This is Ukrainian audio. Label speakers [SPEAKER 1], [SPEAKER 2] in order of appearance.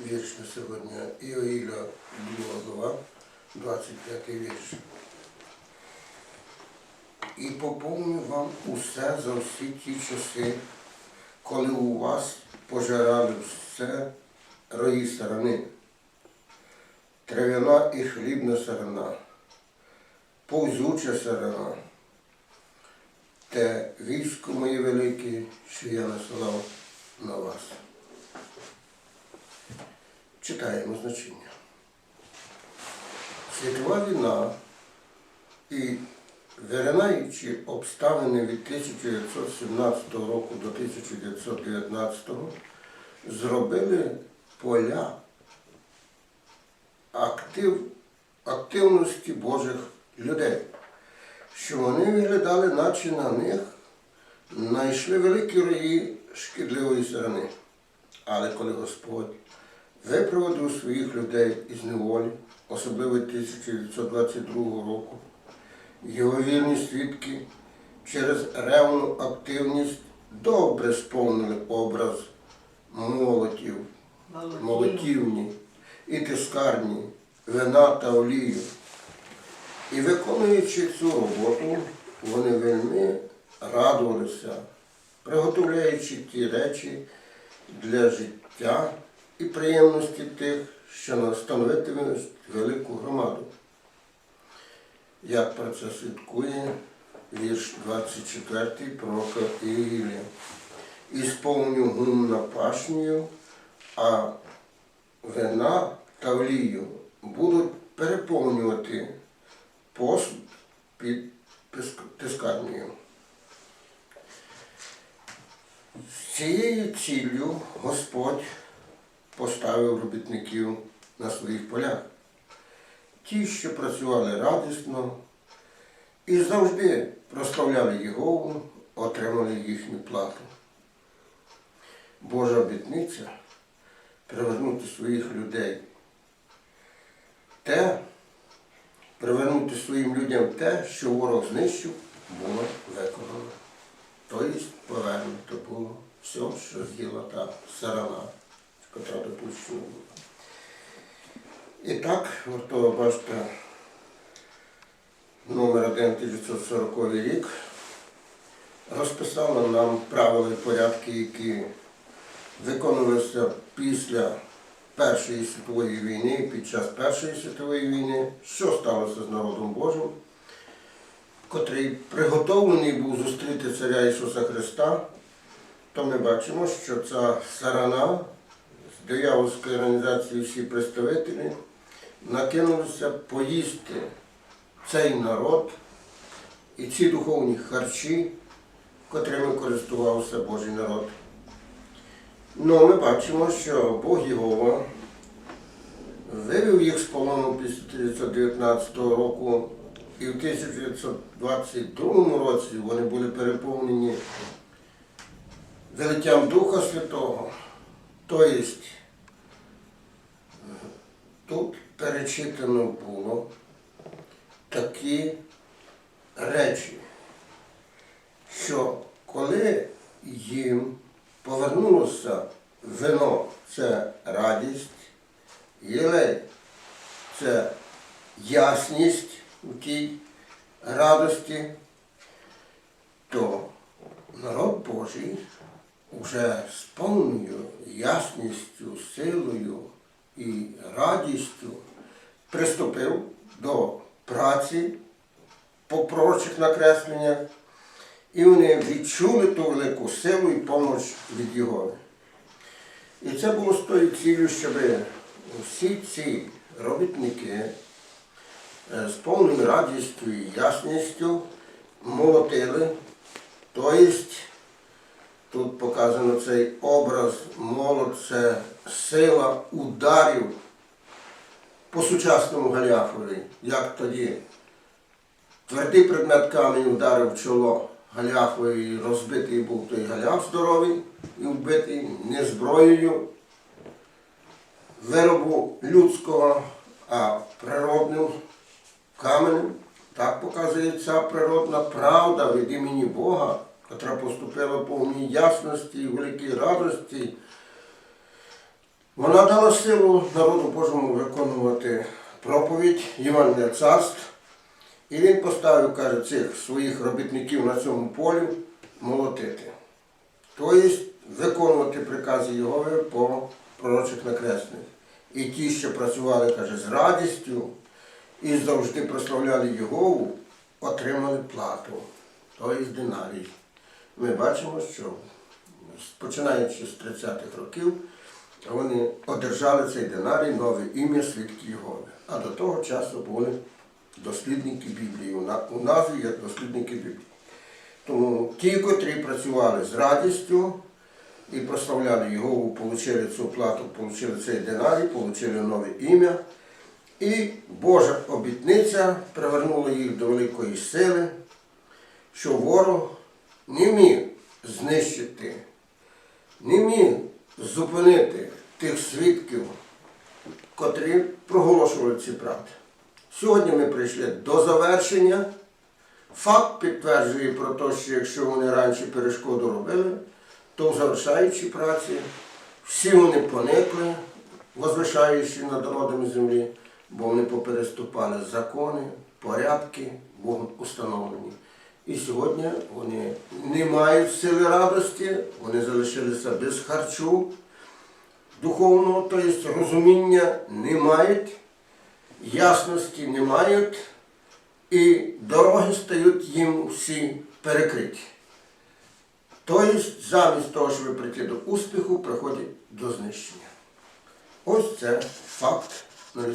[SPEAKER 1] вірш на сьогодні. Іоїля, 2 глава, 25 вірш. І поповню вам усе за всі ті часи, коли у вас пожирали все рої сарани, трав'яна і хлібна сарана, повзуча сарана, те військо моє велике, що я насилав на вас. Читаємо значення. Світова війна і виринаючи обставини від 1917 року до 1919 зробили поля актив, активності Божих людей, що вони виглядали, наче на них знайшли великі рої шкідливої сторони. Але коли Господь випроводив своїх людей із неволі, особливо 1922 року, його вірні свідки через ревну активність добре сповнили образ молотів, молотівні і тискарні, вина та олію. І виконуючи цю роботу, вони вельми радувалися, приготовляючи ті речі для життя і приємності тих, що становитимуть велику громаду. Як про це свідкує вірш 24 пророка Ігілія. І сповню гум на пашню, а вина та олію будуть переповнювати посуд під тискарнею. З цією ціллю Господь поставив робітників на своїх полях. Ті, що працювали радісно і завжди прославляли Єгову, отримали їхню плату. Божа обітниця привернути своїх людей. Те, привернути своїм людям те, що ворог знищив, було виконано. Тобто повернуто було все, що з'їла та сарана, допущена була. І так, то, бачите, номер 1 1940 рік розписала нам правила і порядки, які виконувалися після Першої світової війни, під час Першої світової війни, що сталося з народом Божим, котрий приготовлений був зустріти царя Ісуса Христа, то ми бачимо, що ця сарана з диявольської організації всі представителі накинулися поїсти цей народ і ці духовні харчі, котрими користувався Божий народ. Ну, ми бачимо, що Бог Єгова вивів їх з полону після 1919 року, і в 1922 році вони були переповнені велиттям Духа Святого. Тобто тут перечитано було такі речі, що коли їм повернулося вино це радість, єлей це ясність у тій радості, то народ Божий уже з повною ясністю, силою і радістю приступив до праці по пророчих накресленнях, і вони відчули ту велику силу і помощ від Його. І це було з тою цілею, щоб всі ці робітники е, з повною радістю і ясністю молотили. Тобто тут показано цей образ молот, це сила ударів по сучасному Галіафові, як тоді твердий предмет камінь ударив в чоло Галіафові, і розбитий був той Галіаф здоровий і вбитий не зброєю виробу людського, а природним каменем. Так показує ця природна правда від імені Бога, котра поступила повній ясності і великій радості. Вона дала силу народу Божому виконувати проповідь Євангелія царств. І він поставив, каже, цих своїх робітників на цьому полі молотити. Тобто виконувати прикази Єгови по пророчих накресленнях. І ті, що працювали, каже, з радістю і завжди прославляли Єгову, отримали плату, тобто динарій. Ми бачимо, що починаючи з 30-х років, вони одержали цей динарій, нове ім'я свідки Єгови. А до того часу були дослідники Біблії, у на- у назві як дослідники Біблії. Тому ті, котрі працювали з радістю і прославляли Єгову, отримали цю плату, отримали цей динарій, отримали нове ім'я. І Божа обітниця привернула їх до великої сили, що ворог не міг знищити, не міг зупинити тих свідків, котрі проголошували ці правди. Сьогодні ми прийшли до завершення. Факт підтверджує про те, що якщо вони раніше перешкоду робили, то в завершаючій праці всі вони поникли, возвишаючи над народами землі, бо вони попереступали закони, порядки Богом установлені. І сьогодні вони не мають сили радості, вони залишилися без харчу духовного, тобто розуміння не мають, ясності не мають, і дороги стають їм всі перекриті. Тобто, замість того, щоб прийти до успіху, приходять до знищення. Ось це факт на